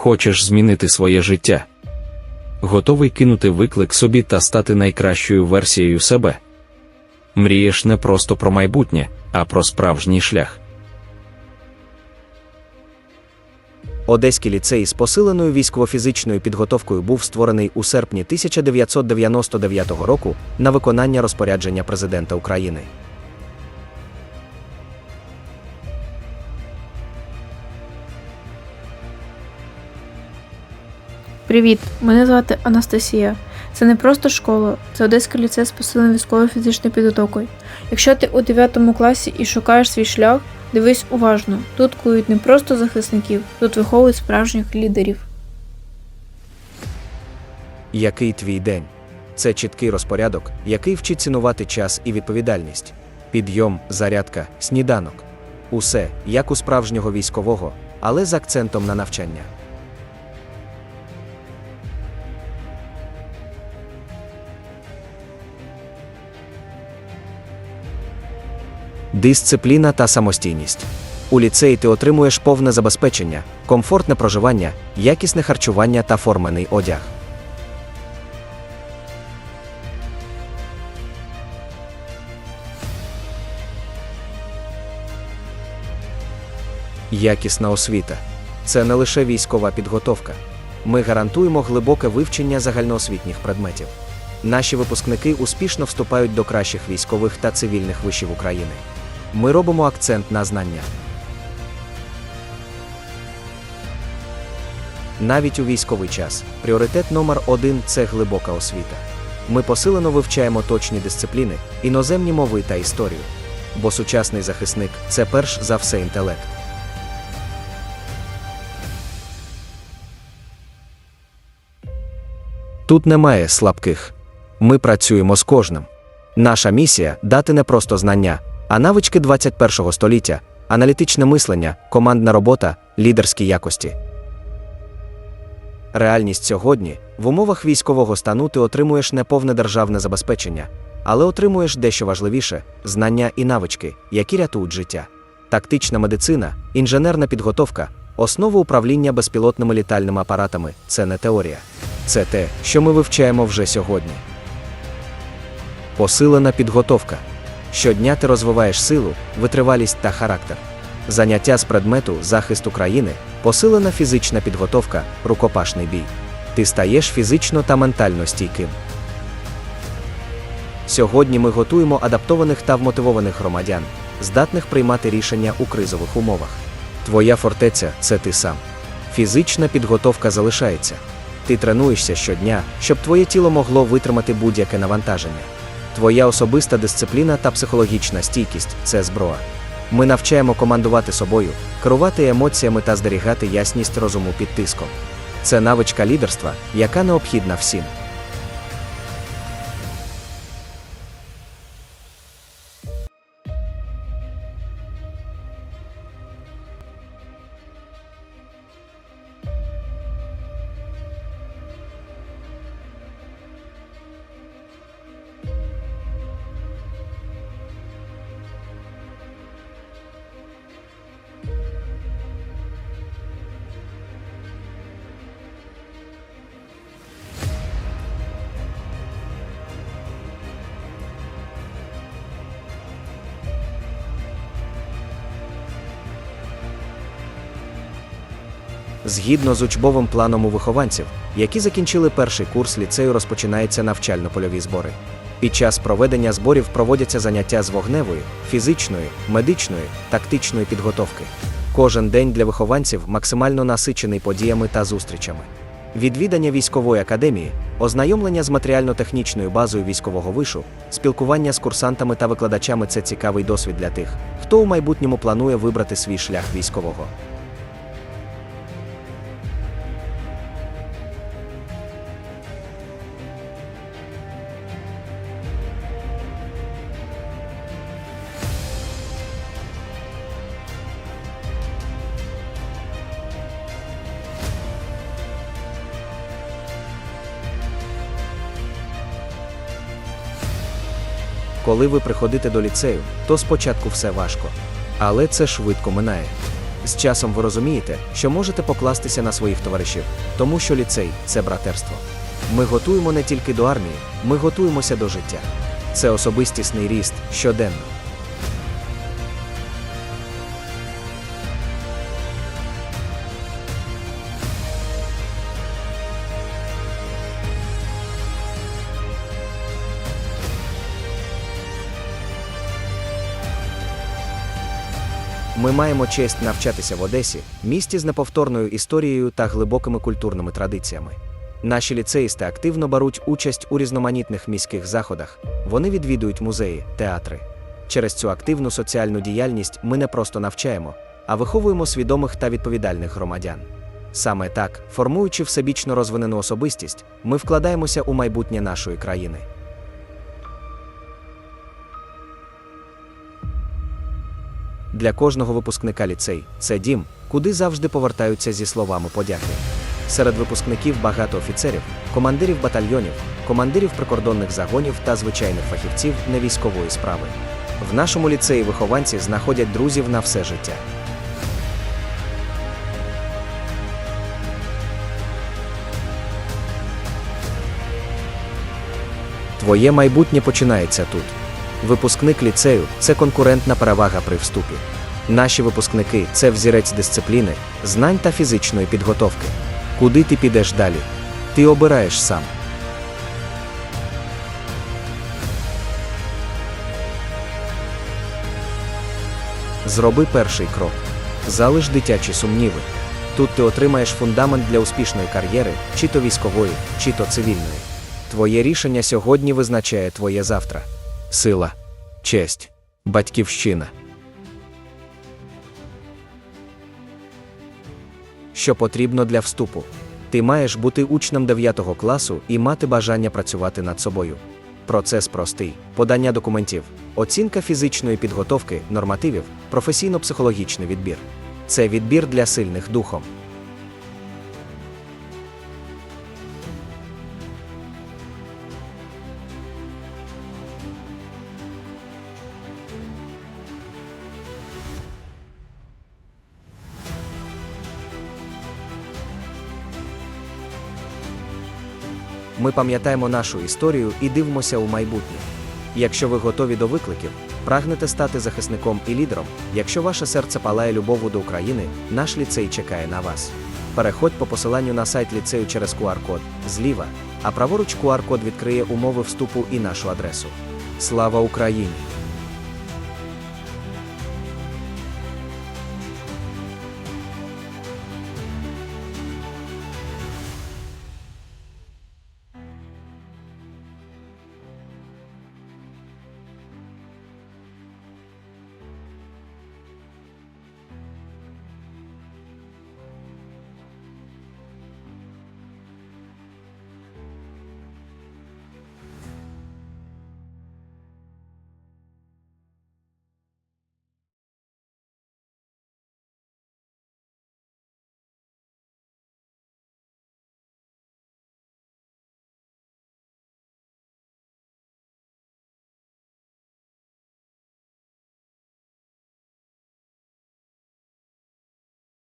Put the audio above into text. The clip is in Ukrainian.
Хочеш змінити своє життя? Готовий кинути виклик собі та стати найкращою версією себе? Мрієш не просто про майбутнє, а про справжній шлях. Одеський ліцей з посиленою військово-фізичною підготовкою був створений у серпні 1999 року на виконання розпорядження президента України. Привіт, мене звати Анастасія. Це не просто школа, це Одеський ліцей з посиленою військовою фізичною підготовкою. Якщо ти у 9 класі і шукаєш свій шлях, дивись уважно. Тут кують не просто захисників, тут виховують справжніх лідерів. Який твій день? Це чіткий розпорядок, який вчить цінувати час і відповідальність. Підйом, зарядка, сніданок. Усе як у справжнього військового, але з акцентом на навчання. Дисципліна та самостійність. У ліцеї ти отримуєш повне забезпечення, комфортне проживання, якісне харчування та формений одяг. Якісна освіта це не лише військова підготовка. Ми гарантуємо глибоке вивчення загальноосвітніх предметів. Наші випускники успішно вступають до кращих військових та цивільних вишів України. Ми робимо акцент на знання. Навіть у військовий час пріоритет номер один це глибока освіта. Ми посилено вивчаємо точні дисципліни, іноземні мови та історію. Бо сучасний захисник це перш за все інтелект. Тут немає слабких. Ми працюємо з кожним. Наша місія дати не просто знання, а навички 21 століття, аналітичне мислення, командна робота, лідерські якості. Реальність сьогодні в умовах військового стану ти отримуєш не повне державне забезпечення, але отримуєш дещо важливіше знання і навички, які рятують життя. Тактична медицина, інженерна підготовка, основа управління безпілотними літальними апаратами це не теорія. Це те, що ми вивчаємо вже сьогодні. Посилена підготовка. Щодня ти розвиваєш силу, витривалість та характер. Заняття з предмету захист України, посилена фізична підготовка, рукопашний бій. Ти стаєш фізично та ментально стійким. Сьогодні ми готуємо адаптованих та вмотивованих громадян, здатних приймати рішення у кризових умовах. Твоя фортеця це ти сам. Фізична підготовка залишається. Ти тренуєшся щодня, щоб твоє тіло могло витримати будь-яке навантаження. Твоя особиста дисципліна та психологічна стійкість це зброя. Ми навчаємо командувати собою, керувати емоціями та зберігати ясність розуму під тиском. Це навичка лідерства, яка необхідна всім. Згідно з учбовим планом у вихованців, які закінчили перший курс ліцею, розпочинаються навчально-польові збори. Під час проведення зборів проводяться заняття з вогневої, фізичної, медичної, тактичної підготовки. Кожен день для вихованців максимально насичений подіями та зустрічами. Відвідання військової академії, ознайомлення з матеріально-технічною базою військового вишу, спілкування з курсантами та викладачами це цікавий досвід для тих, хто у майбутньому планує вибрати свій шлях військового. Коли ви приходите до ліцею, то спочатку все важко. Але це швидко минає. З часом ви розумієте, що можете покластися на своїх товаришів, тому що ліцей це братерство. Ми готуємо не тільки до армії, ми готуємося до життя. Це особистісний ріст щоденно. Ми маємо честь навчатися в Одесі, місті з неповторною історією та глибокими культурними традиціями. Наші ліцеїсти активно беруть участь у різноманітних міських заходах. Вони відвідують музеї, театри. Через цю активну соціальну діяльність ми не просто навчаємо, а виховуємо свідомих та відповідальних громадян. Саме так, формуючи всебічно розвинену особистість, ми вкладаємося у майбутнє нашої країни. Для кожного випускника ліцей це дім, куди завжди повертаються зі словами подяки. Серед випускників багато офіцерів, командирів батальйонів, командирів прикордонних загонів та звичайних фахівців невійськової справи. В нашому ліцеї вихованці знаходять друзів на все життя. Твоє майбутнє починається тут. Випускник ліцею це конкурентна перевага при вступі. Наші випускники це взірець дисципліни, знань та фізичної підготовки. Куди ти підеш далі? Ти обираєш сам. Зроби перший крок. Залиш дитячі сумніви. Тут ти отримаєш фундамент для успішної кар'єри, чи то військової, чи то цивільної. Твоє рішення сьогодні визначає твоє завтра. Сила, честь, батьківщина. Що потрібно для вступу? Ти маєш бути учнем 9 класу і мати бажання працювати над собою. Процес простий: подання документів, оцінка фізичної підготовки, нормативів, професійно-психологічний відбір. Це відбір для сильних духом. Ми пам'ятаємо нашу історію і дивимося у майбутнє. Якщо ви готові до викликів, прагнете стати захисником і лідером, якщо ваше серце палає любову до України, наш ліцей чекає на вас. Переходь по посиланню на сайт ліцею через QR-код зліва, а праворуч QR-код відкриє умови вступу і нашу адресу. Слава Україні!